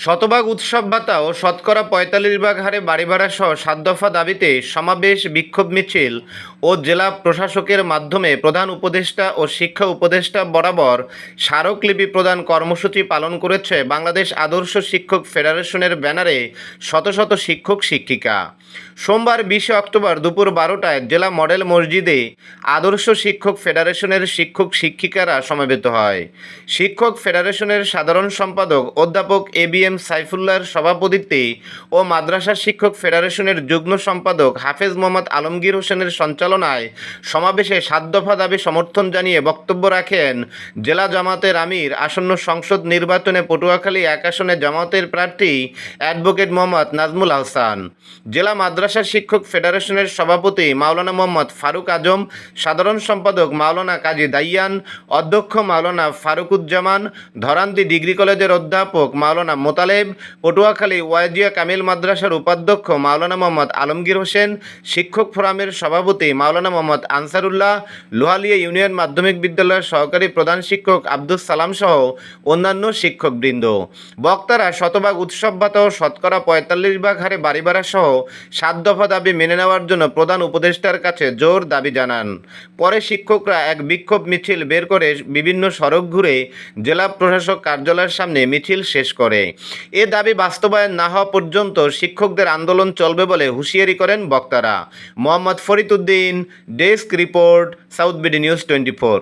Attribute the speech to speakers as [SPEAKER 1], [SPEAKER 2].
[SPEAKER 1] শতভাগ উৎসব ভাতা ও শতকরা পঁয়তাল্লিশ ভাগ হারে বাড়ি ভাড়া সহ সাত দফা দাবিতে সমাবেশ বিক্ষোভ মিছিল ও জেলা প্রশাসকের মাধ্যমে প্রধান উপদেষ্টা ও শিক্ষা উপদেষ্টা বরাবর স্মারকলিপি প্রদান কর্মসূচি পালন করেছে বাংলাদেশ আদর্শ শিক্ষক ফেডারেশনের ব্যানারে শত শত শিক্ষক শিক্ষিকা। সোমবার বিশে অক্টোবর দুপুর বারোটায় জেলা মডেল মসজিদে আদর্শ শিক্ষক ফেডারেশনের শিক্ষক শিক্ষিকারা সমবেত হয়। শিক্ষক ফেডারেশনের সাধারণ সম্পাদক অধ্যাপক এ বি এম সাইফুল্লাহর সভাপতিত্বে ও মাদ্রাসা শিক্ষক ফেডারেশনের যুগ্ম সম্পাদক হাফেজ মোহাম্মদ আলমগীর হোসেনের সঞ্চালনায় সমাবেশে সাত দফা দাবি সমর্থন জানিয়ে বক্তব্য রাখেন জেলা জামাতের আমির, আসন্ন সংসদ নির্বাচনে পটুয়াখালী এক আসনে জামাতের প্রার্থী অ্যাডভোকেট মোহাম্মদ নাজমুল আহসান জেলা মাদ্রাসা শিক্ষক ফেডারেশনের সভাপতি মাওলানা মোহাম্মদ ফারুক আজম, সাধারণ সম্পাদক মাওলানা কাজী দাইয়ান, অধ্যক্ষ মাওলানা ফারুকুজ্জামান, ধরান্তি ডিগ্রি কলেজের অধ্যাপক মাওলানা মোতালেব, পটুয়াখালী ওয়াজিয়া কামিল মাদ্রাসার উপাধ্যক্ষ মাওলানা মোহাম্মদ আলমগীর হোসেন, শিক্ষক ফোরামের সভাপতি মাওলানা মোহাম্মদ আনসারুল্লাহ, লোহালিয়া ইউনিয়ন মাধ্যমিক বিদ্যালয়ের সহকারী প্রধান শিক্ষক আব্দুস সালাম সহ অন্যান্য শিক্ষকবৃন্দ। বক্তারা শতভাগ উৎসব ভাতা শতকরা পঁয়তাল্লিশ ভাগ হারে বাড়ি ভাড়া সহ সাত দফা দাবি মেনে নেওয়ার জন্য প্রধান উপদেষ্টার কাছে জোর দাবি জানান। পরে শিক্ষকরা এক বিক্ষোভ মিছিল বের করে বিভিন্ন সড়ক ঘুরে জেলা প্রশাসক কার্যালয়ের সামনে মিছিল শেষ করে। এ দাবি বাস্তবায়ন না হওয়া পর্যন্ত শিক্ষকদের আন্দোলন চলবে বলে হুঁশিয়ারি করেন বক্তারা। Mohammad Fariduddin desk report, South BD News twenty four.